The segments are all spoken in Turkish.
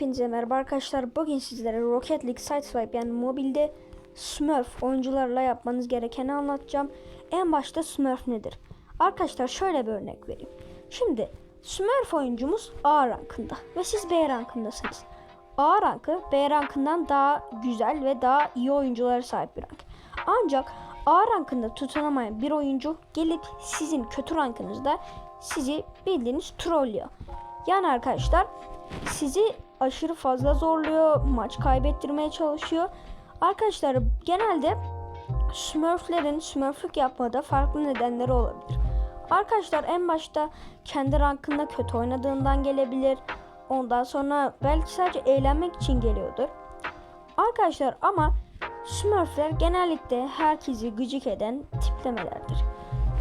Hepinize merhaba arkadaşlar. Bugün sizlere Rocket League Sideswipe yani mobilde Smurf oyuncularla yapmanız gerekeni anlatacağım. En başta Smurf nedir? Arkadaşlar şöyle bir örnek vereyim. Şimdi Smurf oyuncumuz A rankında ve siz B rankındasınız. A rankı B rankından daha güzel ve daha iyi oyunculara sahip bir rank. Ancak A rankında tutunamayan bir oyuncu gelip sizin kötü rankınızda sizi bildiğiniz trollüyor. Yani arkadaşlar sizi aşırı fazla zorluyor, maç kaybettirmeye çalışıyor. Arkadaşlar genelde Smurflerin Smurflük yapmada farklı nedenleri olabilir. Arkadaşlar en başta kendi rankında kötü oynadığından gelebilir. Ondan sonra belki sadece eğlenmek için geliyordur. Arkadaşlar ama Smurfler genellikle herkesi gıcık eden tiplemelerdir.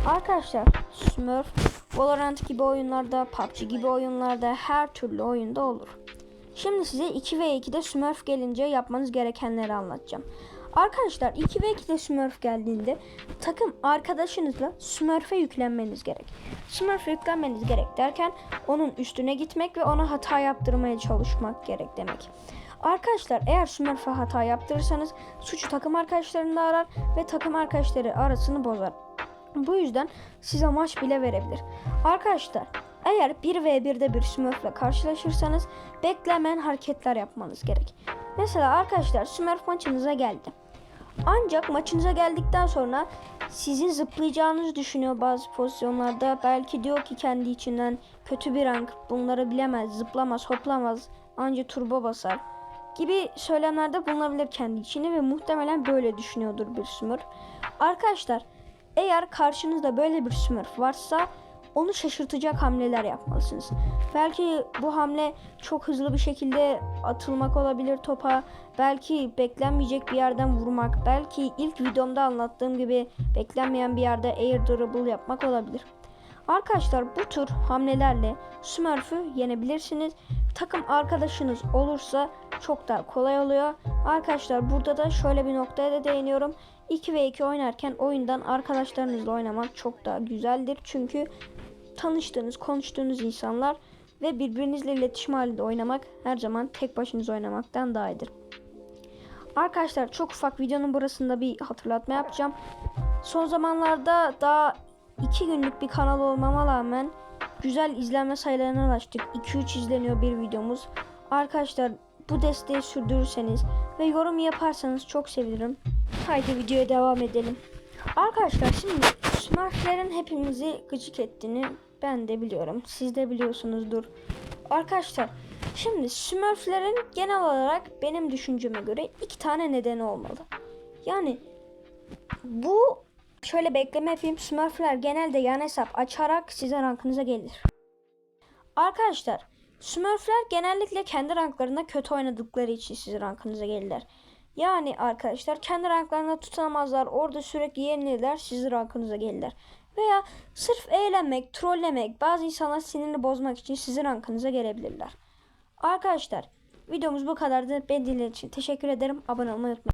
Arkadaşlar Smurf Valorant gibi oyunlarda, PUBG gibi oyunlarda her türlü oyunda olur. Şimdi size 2 ve 2'de Smurf gelince yapmanız gerekenleri anlatacağım. Arkadaşlar 2 ve 2'de Smurf geldiğinde takım arkadaşınızla Smurf'e yüklenmeniz gerek. Smurf'e yüklenmeniz gerek derken onun üstüne gitmek ve ona hata yaptırmaya çalışmak gerek demek. Arkadaşlar eğer Smurf'e hata yaptırırsanız suçu takım arkadaşlarında arar ve takım arkadaşları arasını bozar. Bu yüzden size maç bile verebilir. Arkadaşlar eğer 1v1'de bir Smurf'le karşılaşırsanız beklemeyen hareketler yapmanız gerek. Mesela arkadaşlar Smurf maçınıza geldi. Ancak maçınıza geldikten sonra sizin zıplayacağınızı düşünüyor bazı pozisyonlarda. Belki diyor ki kendi içinden kötü bir rank bunları bilemez, zıplamaz, hoplamaz, anca turbo basar gibi söylemlerde bulunabilir kendi içine ve muhtemelen böyle düşünüyordur bir Smurf. Arkadaşlar eğer karşınızda böyle bir Smurf varsa onu şaşırtacak hamleler yapmalısınız. Belki bu hamle çok hızlı bir şekilde atılmak olabilir topa. Belki beklenmeyecek bir yerden vurmak. Belki ilk videomda anlattığım gibi beklenmeyen bir yerde air dribble yapmak olabilir. Arkadaşlar bu tür hamlelerle Smurf'ü yenebilirsiniz. Takım arkadaşınız olursa çok daha kolay oluyor. Arkadaşlar burada da şöyle bir noktaya da değiniyorum. 2 ve 2 oynarken oyundan arkadaşlarınızla oynamak çok daha güzeldir. Çünkü tanıştığınız, konuştuğunuz insanlar ve birbirinizle iletişim halinde oynamak her zaman tek başınıza oynamaktan daha iyidir. Arkadaşlar çok ufak videonun burasında bir hatırlatma yapacağım. Son zamanlarda daha 2 günlük bir kanal olmama rağmen güzel izlenme sayılarına ulaştık. 2-3 izleniyor bir videomuz. Arkadaşlar bu desteği sürdürürseniz ve yorum yaparsanız çok sevinirim. Haydi videoya devam edelim. Arkadaşlar şimdi Smurflerin hepimizi gıcık ettiğini ben de biliyorum. Siz de biliyorsunuzdur. Arkadaşlar şimdi Smurflerin genel olarak benim düşünceme göre iki tane nedeni olmalı. Yani bu şöyle bekleme yapayım. Smurfler genelde yan hesap açarak size rankınıza gelir. Arkadaşlar Smurfler genellikle kendi ranklarında kötü oynadıkları için sizin rankınıza gelirler. Yani arkadaşlar kendi ranklarında tutunamazlar. Orada sürekli yenilirler. Sizin rankınıza gelirler. Veya sırf eğlenmek, trollemek, bazı insanlar sinirini bozmak için sizin rankınıza gelebilirler. Arkadaşlar videomuz bu kadardı. Beni dinlediğiniz için teşekkür ederim. Abone olmayı unutmayın.